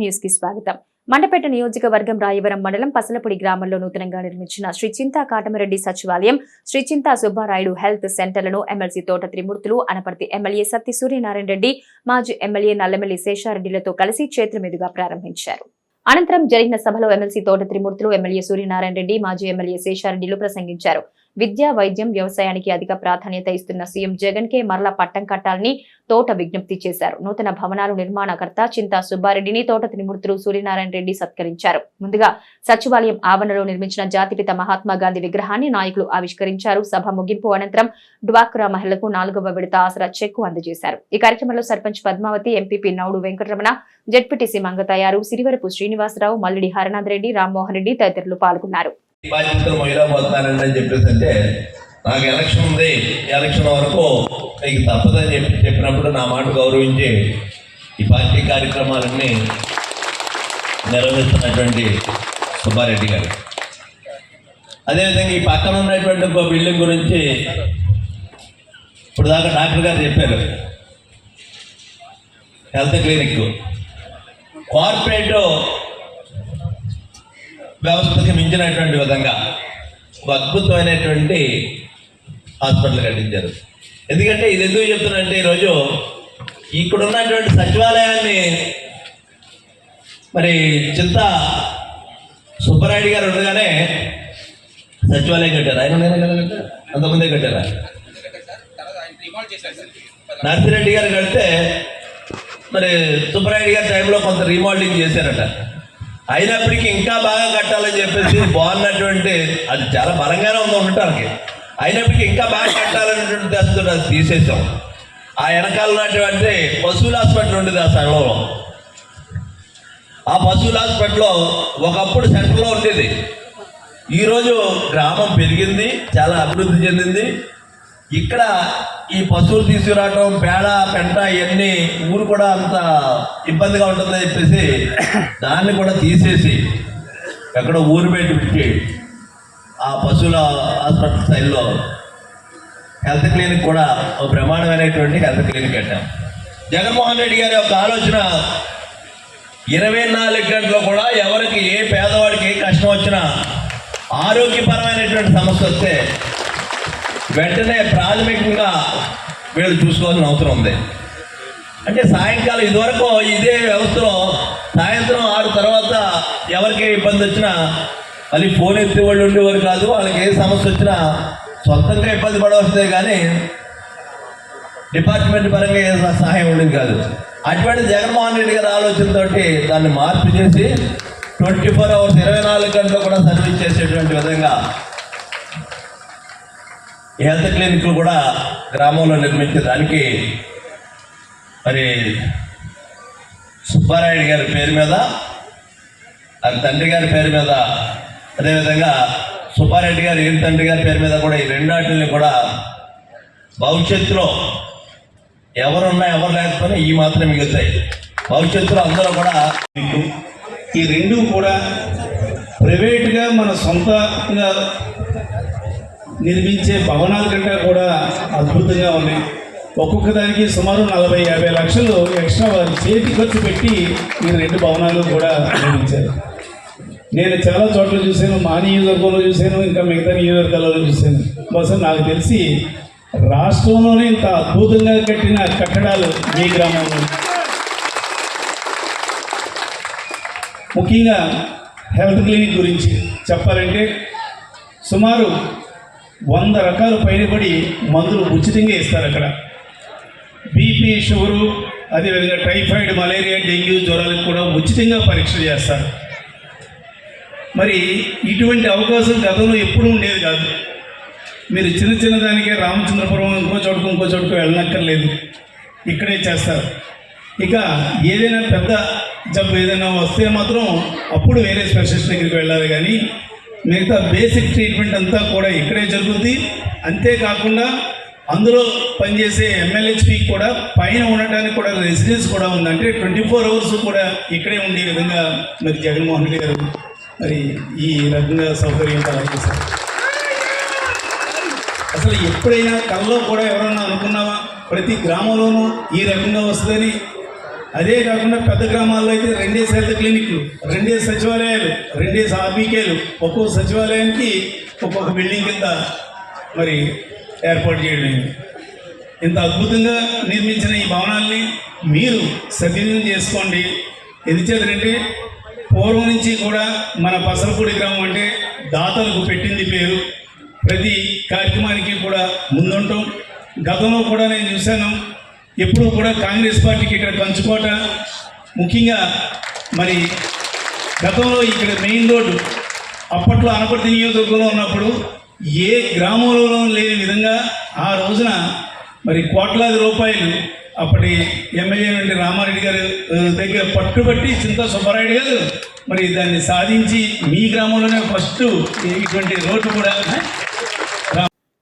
న్యూస్కి స్వాగతం. మండపేట నియోజకవర్గం రాయవరం మండలం పసలపూడి గ్రామంలో నూతనంగా నిర్మించిన శ్రీ చింతా కాటమరెడ్డి సచివాలయం శ్రీ చింతా సుబ్బారాయుడు హెల్త్ సెంటర్లను ఎమ్మెల్సీ తోట త్రిమూర్తులు అనపర్తి ఎమ్మెల్యే సత్తి సూర్యనారాయణ రెడ్డి మాజీ ఎమ్మెల్యే నల్లమల్లి శేషారెడ్డిలతో కలిసి చేతుల మీదుగా ప్రారంభించారు. అనంతరం జరిగిన సభలో ఎమ్మెల్సీ తోట త్రిమూర్తులు ఎమ్మెల్యే సూర్యనారాయణ రెడ్డి మాజీ ఎమ్మెల్యే శేషారెడ్డిలు ప్రసంగించారు. విద్య వైద్యం వ్యవసాయానికి అధిక ప్రాధాన్యత ఇస్తున్న సీఎం జగన్ కే మరల పట్టం కట్టాలని తోట విజ్ఞప్తి చేశారు. నూతన భవనాలు నిర్మాణకర్త చింతా సుబ్బారెడ్డిని తోట త్రిమూర్తులు సూర్యనారాయణ రెడ్డి సత్కరించారు. ముందుగా సచివాలయం ఆవరణలో నిర్మించిన జాతిపిత మహాత్మా గాంధీ విగ్రహాన్ని నాయకులు ఆవిష్కరించారు. సభ ముగింపు అనంతరం డ్వాక్రా మహిళలకు నాలుగవ విడత ఆసరా చెక్కు అందజేశారు. ఈ కార్యక్రమంలో సర్పంచ్ పద్మావతి ఎంపీపీ నౌడు వెంకటరమణ జడ్పీటీసీ మంగతయారు సిరివరపు శ్రీనివాసరావు మల్లిడి హరనాథ్ రెడ్డి రామ్మోహన్ రెడ్డి తదితరులు పాల్గొన్నారు. బాధ్యతలు మహిళా పోతానండి అని చెప్పేసి అంటే నాకు ఎలక్షన్ ఉంది ఎలక్షన్ వరకు నీకు తప్పదని చెప్పి చెప్పినప్పుడు నా మాట గౌరవించి ఈ పార్టీ కార్యక్రమాలన్నీ నిర్వహిస్తున్నటువంటి సుబ్బారెడ్డి గారు. అదేవిధంగా ఈ పక్కన ఉన్నటువంటి ఇంకో బిల్డింగ్ గురించి ఇప్పుడు దాకా డాక్టర్ గారు చెప్పారు. Health clinic. కార్పొరేట్ వ్యవస్థకి మించినటువంటి విధంగా ఒక అద్భుతమైనటువంటి హాస్పిటల్ కట్టించారు. ఎందుకంటే ఇది ఎందుకు చెప్తున్నానంటే ఈరోజు ఇక్కడ ఉన్నటువంటి సచివాలయాన్ని మరి చింత సుబ్బరాయుడు గారు ఉండగానే సచివాలయం కట్టారు. ఆయన ఉన్నారా? కదా కట్టారు అంతకుముందే కట్టారా? నర్సిరెడ్డి గారు కడితే మరి సుబ్బరాయుడు గారి టైంలో కొంత రీమోడలింగ్ చేశారట. అయినప్పటికీ ఇంకా బాగా కట్టాలని చెప్పేసి బాగున్నటువంటి అది చాలా బలంగానే ఉంది ఉండటానికి. అయినప్పటికీ ఇంకా బాగా కట్టాలనేటువంటి దశతో అది తీసేసాం. ఆ వెనకాల ఉన్నటువంటి పశువుల హాస్పిటల్ ఉండేది ఆ సంఘంలో ఆ పశువుల హాస్పిటల్లో ఒకప్పుడు సెంటర్లో ఉండేది. ఈరోజు గ్రామం పెరిగింది చాలా అభివృద్ధి చెందింది. ఇక్కడ ఈ పశువులు తీసుకురావటం పేడ పెంట ఇవన్నీ ఊరు కూడా అంత ఇబ్బందిగా ఉంటుందని చెప్పేసి దాన్ని కూడా తీసేసి ఎక్కడో ఊరు పెట్టి పెట్టి ఆ పశువుల హాస్పిటల్ స్థాయిలో హెల్త్ క్లినిక్ కూడా ఒక ప్రమాణమైనటువంటి హెల్త్ క్లినిక్ కట్టాం జగన్మోహన్ రెడ్డి గారి యొక్క ఆలోచన ఇరవై నాలుగు గంటలు కూడా ఎవరికి ఏ పేదవాడికి ఏ కష్టం వచ్చినా ఆరోగ్యపరమైనటువంటి సమస్య వస్తే వెంటనే ప్రాథమికంగా వీళ్ళు చూసుకోవాల్సిన అవసరం ఉంది. అంటే సాయంకాలం ఇదివరకు ఇదే వ్యవస్థలో సాయంత్రం ఆరు తర్వాత ఎవరికి ఇబ్బంది వచ్చినా మళ్ళీ ఫోన్ ఎత్తే వాళ్ళు ఉండేవారు కాదు వాళ్ళకి ఏ సమస్య వచ్చినా సొంతంగా ఇబ్బంది పడవస్తే కానీ డిపార్ట్మెంట్ పరంగా ఏ సహాయం ఉండేది కాదు. అటువంటి జగన్మోహన్ రెడ్డి గారి ఆలోచనతోటి దాన్ని మార్పు చేసి ట్వంటీ ఫోర్ అవర్స్ ఇరవై నాలుగు గంటలు కూడా సర్వీస్ చేసేటువంటి విధంగా హెల్త్ క్లినిక్లు కూడా గ్రామంలో నిర్మించడానికి మరి సుబ్బారాయుడు గారి పేరు మీద ఆయన తండ్రి గారి పేరు మీద అదేవిధంగా సుబ్బారెడ్డి గారి ఏం తండ్రి గారి పేరు మీద కూడా ఈ రెండాటిని కూడా భవిష్యత్తులో ఎవరున్నా ఎవరు లేకపోయినా ఈ మాత్రం మిగులుతాయి. భవిష్యత్తులో అందరూ కూడా ఈ రెండు కూడా ప్రైవేట్గా మన సొంతంగా నిర్మించే భవనాల కంటే కూడా అద్భుతంగా ఉన్నాయి. ఒక్కొక్క దానికి సుమారు నలభై యాభై లక్షలు ఎక్స్ట్రా వారి చేతి ఖర్చు పెట్టి ఈ రెండు భవనాలు కూడా నిర్మించారు. నేను చాలా చోట్ల చూశాను మా నియోజకవర్గంలో చూశాను ఇంకా మిగతా నియోజకవర్గాలలో చూశాను. బహుశా నాకు తెలిసి రాష్ట్రంలోనే ఇంత అద్భుతంగా కట్టిన కట్టడాలు మీ గ్రామంలో. ముఖ్యంగా హెల్త్ క్లినిక్ గురించి చెప్పాలంటే సుమారు వంద రకాలు పైనబడి మందులు ఉచితంగా ఇస్తారు అక్కడ. బీపీ షుగరు అదేవిధంగా టైఫాయిడ్ మలేరియా డెంగ్యూ జ్వరాలకు కూడా ఉచితంగా పరీక్షలు చేస్తారు. మరి ఇటువంటి అవకాశం గతంలో ఎప్పుడూ ఉండేది కాదు. మీరు చిన్న చిన్న దానికే రామచంద్రపురం ఇంకో చోటుకు ఇంకో చోటుకు వెళ్ళనక్కర్లేదు. ఇక్కడే చేస్తారు. ఇక ఏదైనా పెద్ద జబ్బు ఏదైనా వస్తే మాత్రం అప్పుడు వేరే స్పెషలిస్ట్ దగ్గరికి వెళ్ళాలి కానీ మిగతా బేసిక్ ట్రీట్మెంట్ అంతా కూడా ఇక్కడే జరుగుతుంది అంతేకాకుండా అందులో పనిచేసే ఎమ్మెల్యేహెచ్పి కూడా పైన ఉండటానికి కూడా రెసిడెన్స్ కూడా ఉంది అంటే ట్వంటీ ఫోర్ అవర్స్ కూడా ఇక్కడే ఉండే విధంగా మరి జగన్మోహన్ రెడ్డి గారు మరి ఈ రకంగా సౌకర్యం కలగజేశారు అసలు ఎప్పుడైనా కళ్ళలో కూడా ఎవరన్నా అనుకున్నావా? ప్రతి గ్రామంలోనూ ఈ రకంగా వస్తుందని అదే కాకుండా పెద్ద గ్రామాల్లో అయితే రెండే హెల్త్ క్లినిక్లు రెండే సచివాలయాలు రెండే ఆర్బీకేలు ఒక్కో సచివాలయానికి ఒక్కొక్క బిల్డింగ్ కింద మరి ఏర్పాటు చేయడం ఇంత అద్భుతంగా నిర్మించిన ఈ భవనాల్ని మీరు సద్వినియోగం చేసుకోండి. ఎందుచేతంటే పూర్వం నుంచి కూడా మన పసలపూడి గ్రామం అంటే దాతలకు పెట్టింది పేరు. ప్రతి కార్యక్రమానికి కూడా ముందుంటాం. గతంలో కూడా నేను చూశాను. ఎప్పుడూ కూడా కాంగ్రెస్ పార్టీకి ఇక్కడ పంచుకోట. ముఖ్యంగా మరి గతంలో ఇక్కడ మెయిన్ రోడ్డు అప్పట్లో అనపర్తి నియోజకవర్గంలో ఉన్నప్పుడు ఏ గ్రామంలో లేని విధంగా ఆ రోజున మరి కోట్లాది రూపాయలు అప్పటి ఎమ్మెల్యే నుండి రామారెడ్డి గారు దగ్గర పట్టుబట్టి చింతా సుబ్బారాయుడు గారు మరి దాన్ని సాధించి మీ గ్రామంలోనే ఫస్ట్ ఇటువంటి రోడ్డు కూడా